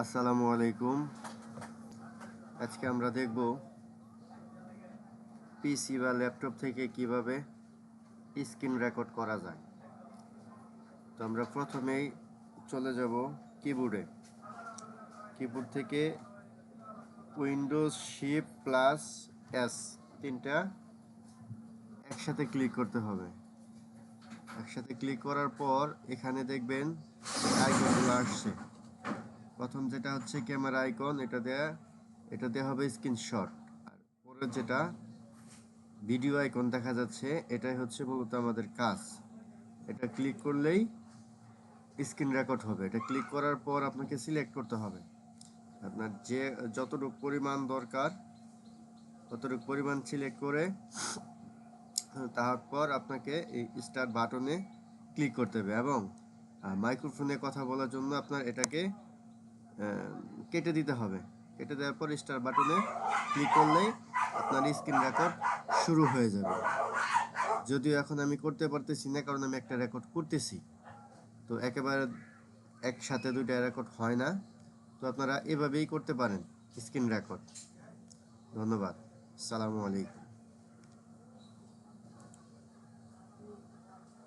আসসালামু আলাইকুম। আজকে আমরা দেখব পিসি বা ল্যাপটপ থেকে কীভাবে স্ক্রিন রেকর্ড করা যায়। তো আমরা প্রথমেই চলে যাব কিবোর্ডে। কিবোর্ড থেকে উইন্ডোজ শিপ প্লাস এস তিনটা একসাথে ক্লিক করতে হবে। একসাথে ক্লিক করার পর এখানে দেখবেন আইকনগুলো আসছে। প্রথম যেটা হচ্ছে ক্যামেরা আইকন এটা দেয়া, এটা দেওয়া হবে স্ক্রিনশট আর পরের যেটা ভিডিও আইকন দেখা যাচ্ছে, এটাই হচ্ছে মূলত আমাদের কাজ। এটা ক্লিক করলেই স্ক্রিন রেকর্ড হবে। এটা ক্লিক করার পর আপনাকে সিলেক্ট করতে হবে। আপনার যে, যতটুকু পরিমাণ দরকার, ততটুকু পরিমাণ সিলেক্ট করে তারপর আপনাকে এই স্টার্ট বাটনে ক্লিক করতে হবে এবং মাইক্রোফোনে কথা বলার জন্য আপনার এটাকে কেটে দিতে হবে। কেটে দেওয়ার পর স্টার বাটনে ক্লিক করলেই আপনার স্ক্রিন রেকর্ড শুরু হয়ে যাবে। যদিও এখন আমি করতে পারতেছি না, কারণ আমি একটা রেকর্ড করতেছি। তো একেবারে একসাথে দুইটা রেকর্ড হয় না। তো আপনারা এভাবেই করতে পারেন স্ক্রিন রেকর্ড ধন্যবাদ। সালামু আলাইকুম।